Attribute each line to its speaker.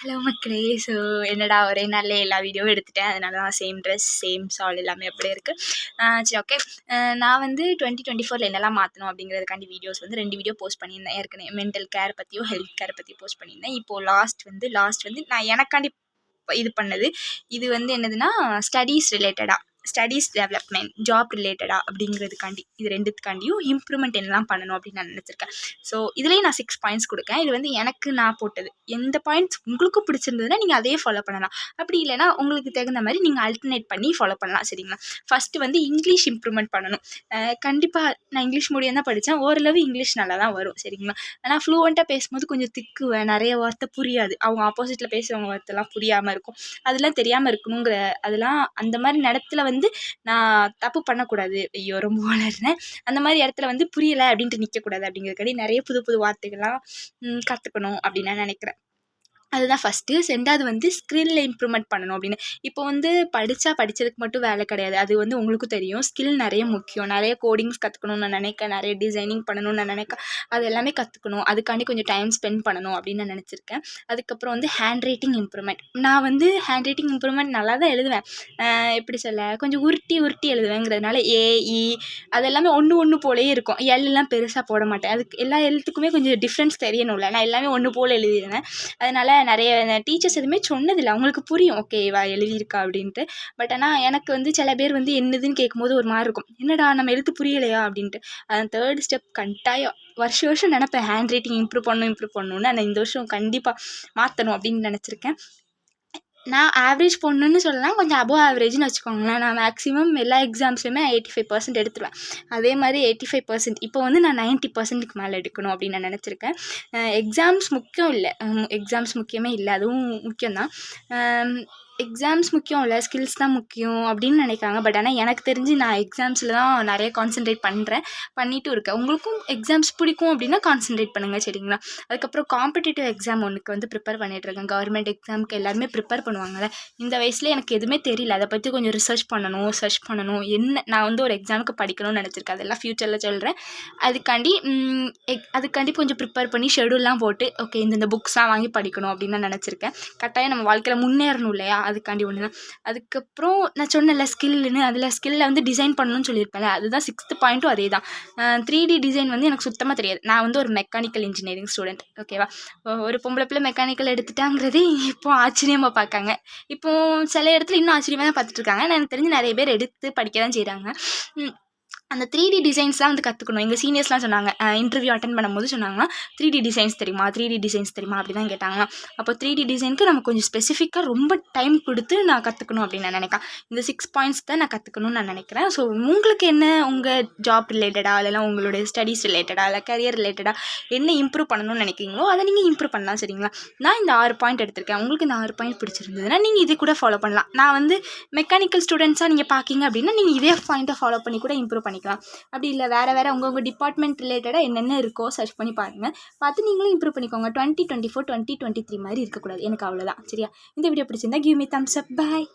Speaker 1: Hello மக்களே. So என்னடா ஒரே நாளில் எல்லா வீடியோவும் எடுத்துட்டேன். அதனால தான் சேம் ட்ரெஸ் சேம் சால் எல்லாமே அப்படியே இருக்குது சரி ஓகே நான் வந்து டுவெண்ட்டி டுவெண்ட்டி ஃபோரில் என்னெல்லாம் மாற்றணும் அப்படிங்கிறதுக்காண்டி வீடியோஸ் வந்து ரெண்டு வீடியோ போஸ்ட் பண்ணியிருந்தேன். ஏற்கனவே மென்டல் கேர் பற்றியும் ஹெல்த் கேர் பற்றியும் போஸ்ட் பண்ணியிருந்தேன். இப்போது லாஸ்ட் வந்து லாஸ்ட் வந்து நான் எனக்காண்டி இது பண்ணது. இது வந்து என்னதுன்னா ஸ்டடீஸ் ரிலேட்டடாக ஸ்டடீஸ் டெவலப்மெண்ட் ஜாப் ரிலேட்டடாக அப்படிங்கிறதுக்காண்டி இது ரெண்டுத்துக்காண்டியும் இம்ப்ரூவ்மெண்ட் என்னலாம் பண்ணணும் அப்படின்னு நான் நினச்சிருக்கேன். ஸோ இதுலேயும் நான் சிக்ஸ் பாயிண்ட்ஸ் கொடுக்கேன். இது வந்து எனக்கு நான் போட்டது. எந்த பாயிண்ட்ஸ் உங்களுக்கும் பிடிச்சிருந்ததுன்னா நீங்கள் அதே ஃபாலோ பண்ணலாம். அப்படி இல்லைனா உங்களுக்கு தகுந்த மாதிரி நீங்கள் அல்டர்னேட் பண்ணி ஃபாலோ பண்ணலாம் சரிங்களா? ஃபஸ்ட்டு வந்து இங்கிலீஷ் இம்ப்ரூவ்மெண்ட் பண்ணணும். கண்டிப்பாக நான் இங்கிலீஷ் மீடியம் தான் படித்தேன் ஓரளவு இங்கிலீஷ் நல்லா தான் வரும் சரிங்களா? ஆனால் ஃப்ளூவெண்ட்டாக பேசும்போது கொஞ்சம் திக்குவேன். நிறைய வார்த்தை புரியாது. அவங்க ஆப்போசிட்டில் பேசுகிறவங்க வார்த்தைலாம் புரியாமல் இருக்கும். அதெல்லாம் தெரியாமல் இருக்கணுங்கிற அதெல்லாம் அந்த மாதிரி நேரத்தில் வந்து வந்து நான் தப்பு பண்ணக்கூடாது. ஐயோ ரொம்ப வளர்றேன் அந்த மாதிரி இடத்துல வந்து புரியலை அப்படின்ட்டு நிற்கக்கூடாது அப்படிங்கிறதுக்காடி நிறைய புது புது வார்த்தைகள்லாம் கற்றுக்கணும் அப்படின்னு நான் நினைக்கிறேன். அதுதான் ஃபஸ்ட்டு ரெண்டாவது வந்து ஸ்கில்ல இம்ப்ரூவ்மெண்ட் பண்ணணும் அப்படின்னு. இப்போ வந்து படித்தா படித்ததுக்கு மட்டும் வேலை கிடையாது. அது வந்து உங்களுக்கும் தெரியும். ஸ்கில் நிறைய முக்கியம். நிறைய கோடிங்ஸ் கற்றுக்கணும்னு நான் நினைக்க நிறைய டிசைனிங் பண்ணணும்னு நான் நினைக்க அது எல்லாமே கற்றுக்கணும் அதுக்காண்டி கொஞ்சம் டைம் ஸ்பெண்ட் பண்ணணும் அப்படின்னு நான் நினச்சிருக்கேன். அதுக்கப்புறம் வந்து ஹேண்ட் ரைட்டிங் இம்ப்ரூவ்மெண்ட் நான் வந்து ஹேண்ட் ரைட்டிங் இம்ப்ரூவ்மெண்ட் நல்லா தான் எழுதுவேன் எப்படி சொல்ல? கொஞ்சம் உருட்டி உருட்டி எழுதுவேங்கிறதுனால ஏஇ e அதெல்லாமே ஒன்று ஒன்று போலேயே இருக்கும். எல்லாம் பெருசாக போட மாட்டேன். அதுக்கு எல்லா எழுத்துக்குமே கொஞ்சம் டிஃப்ரென்ஸ் தெரியணும்ல. நான் எல்லாமே ஒன்று போல் எழுதிடுவேன். அதனால் நிறைய டீச்சர்ஸ் எதுவுமே சொன்னதில்லை. அவங்களுக்கு புரியும். ஓகே இவ எழுதியிருக்கா? அப்படின்ட்டு. பட் ஆனால் எனக்கு வந்து சில பேர் வந்து என்னதுன்னு கேட்கும்போது ஒரு மாதிரி இருக்கும். என்னடா நம்ம எழுத்து புரியலையா? அப்படின்ட்டு. அந்த தேர்ட் ஸ்டெப் கண்டாயம் வருஷம் வருஷம் நினப்பேன். ஹேண்ட் ரைட்டிங் இம்ப்ரூவ் பண்ணணும் இம்ப்ரூவ் பண்ணணும்னு ஆனால் இந்த வருஷம் கண்டிப்பாக மாற்றணும் அப்படின்னு நினச்சிருக்கேன். நான் ஆவரேஜ் பொண்ணுன்னு சொல்லலாம் கொஞ்சம் அபோவ் ஆவரேஜ்னு வச்சுக்கோங்களேன். நான் மேக்ஸிமம் எல்லா எக்ஸாம்ஸ்லையுமே எயிட்டி ஃபைவ் பர்சன்ட் எடுத்துருவேன். அதே மாதிரி எயிட்டி ஃபைவ் பர்சன்ட் இப்போ வந்து நான் நைன்ட்டி பர்சன்ட்டுக்கு மேலே எடுக்கணும் அப்படின்னு நான் நினச்சிருக்கேன். எக்ஸாம்ஸ் முக்கியம் இல்லை. எக்ஸாம்ஸ் முக்கியமே இல்லை. அதுவும் முக்கியம்தான். எக்ஸாம்ஸ் முக்கியம் இல்லை ஸ்கில்ஸ் தான் முக்கியம் அப்படின்னு நினைக்கிறாங்க. பட் ஆனால் எனக்கு தெரிஞ்சு நான் எக்ஸாம்ஸில் தான் நிறைய கான்சென்ட்ரேட் பண்ணுறேன் பண்ணிகிட்டும் இருக்கேன். உங்களுக்கும் எக்ஸாம்ஸ் பிடிக்கும் அப்படின்னா கான்சென்ட்ரேட் பண்ணுங்கள் சரிங்களா? அதுக்கப்புறம் காம்படிட்டிவ் எக்ஸாம் ஒன்றுக்கு வந்து ப்ரிப்பேர் பண்ணிகிட்ருக்கேன் கவர்மெண்ட் எக்ஸாமுக்கு எல்லாருமே ப்ரிப்பேர் பண்ணுவாங்கள்ல இந்த வயசில் எனக்கு எதுவுமே தெரியல. அதை பற்றி கொஞ்சம் ரிசர்ச் பண்ணணும் சர்ச் பண்ணணும். என்ன நான் வந்து ஒரு எக்ஸாமுக்கு படிக்கணும்னு நினச்சிருக்கேன். அதெல்லாம் ஃப்யூச்சரில் சொல்கிறேன் அதுக்காண்டி எக் அதுக்காண்டி கொஞ்சம் ப்ரிப்பேர் பண்ணி ஷெடியூல்லாம் போட்டு ஓகே இந்தந்த புக்ஸ்லாம் வாங்கி படிக்கணும் அப்படின்னு நான் நினச்சிருக்கேன். கட்டாயம் நம்ம வாழ்க்கையில் முன்னேறணும் இல்லையா? அதுக்காண்டி ஒன்று தான் அதுக்கப்புறம் நான் சொன்னேன்ல ஸ்கில்லுன்னு அதில் ஸ்கில்லில் வந்து டிசைன் பண்ணணும்னு சொல்லியிருப்பேன்ல அதுதான் சிக்ஸ்த்து பாயிண்ட்டும் அதே தான் த்ரீ டி டிசைன் வந்து எனக்கு சுத்தமாக தெரியாது. நான் வந்து ஒரு மெக்கானிக்கல் இன்ஜினியரிங் ஸ்டூடெண்ட் ஓகேவா ஒரு பொம்பளை பிள்ளை மெக்கானிக்கல் எடுத்துட்டாங்கிறதே இப்போ ஆச்சரியமாக பார்க்காங்க. இப்போ சில இடத்துல இன்னும் ஆச்சரியமாக தான் பார்த்துட்ருக்காங்க எனக்கு தெரிஞ்சு நிறைய பேர் எடுத்து படிக்க தான் செய்கிறாங்க அந்த த்ரீ டி டிசைன்ஸ்லாம் வந்து கற்றுக்கணும் எங்கள் சீனியர்ஸ்லாம் சொன்னாங்க இன்டர்வியூ அட்டன் பண்ணும்போது சொன்னாங்கன்னா த்ரீ டி டிசைன்ஸ் தெரியுமா? த்ரீ டி டிசைன்ஸ் தெரியுமா? அப்படி தான் கேட்டாங்க அப்போ த்ரீ டி டிசைனுக்கு நம்ம கொஞ்சம் ஸ்பெசிஃபிக்காக ரொம்ப டைம் கொடுத்து நான் கற்றுக்கணும் அப்படின்னு நான் நினைக்கிறேன். இந்த சிக்ஸ் பாயிண்ட்ஸ் தான் நான் கற்றுக்கணும்னு நான் நினைக்கிறேன். ஸோ உங்களுக்கு என்ன உங்கள் ஜாப் ரிலேட்டடாக இல்லைனா உங்களுடைய ஸ்டடீஸ் ரிலேட்டடாக இல்லை கரியர் ரிலேட்டடாக என்ன இம்ப்ரூவ் பண்ணணும்னு நினைக்கிறீங்களோ அதை நீங்கள் இம்ப்ரூவ் பண்ணலாம் சரிங்களா? நான் இந்த ஆறு பாயிண்ட் எடுத்திருக்கேன். உங்களுக்கு இந்த ஆறு பாயிண்ட் பிடிச்சிருந்ததுன்னா நீங்கள் இதை கூட ஃபாலோ பண்ணலாம். நான் வந்து மெக்கானிக்கல் ஸ்டூடெண்ட்ஸாக நீங்கள் பார்க்கிங்க அப்படின்னா நீங்கள் இதே பாயிண்ட்டை ஃபாலோ பண்ணி கூட இம்ப்ரூவ் பண்ணி பண்ணிக்கலாம். அப்படி இல்லை வேறு வேறு உங்கள் டிபார்ட்மெண்ட் ரிலேட்டடாக என்னென்ன இருக்கோ சர்ச் பண்ணி பாருங்கள் பார்த்து நீங்களும் இம்ப்ரூவ் பண்ணிக்கோங்க. Twenty twenty four twenty twenty three மாதிரி இருக்கக்கூடாது. எனக்கு அவ்வளோதான் சரியா? இந்த வீடியோ பிடிச்சிருந்தா give me thumbs up bye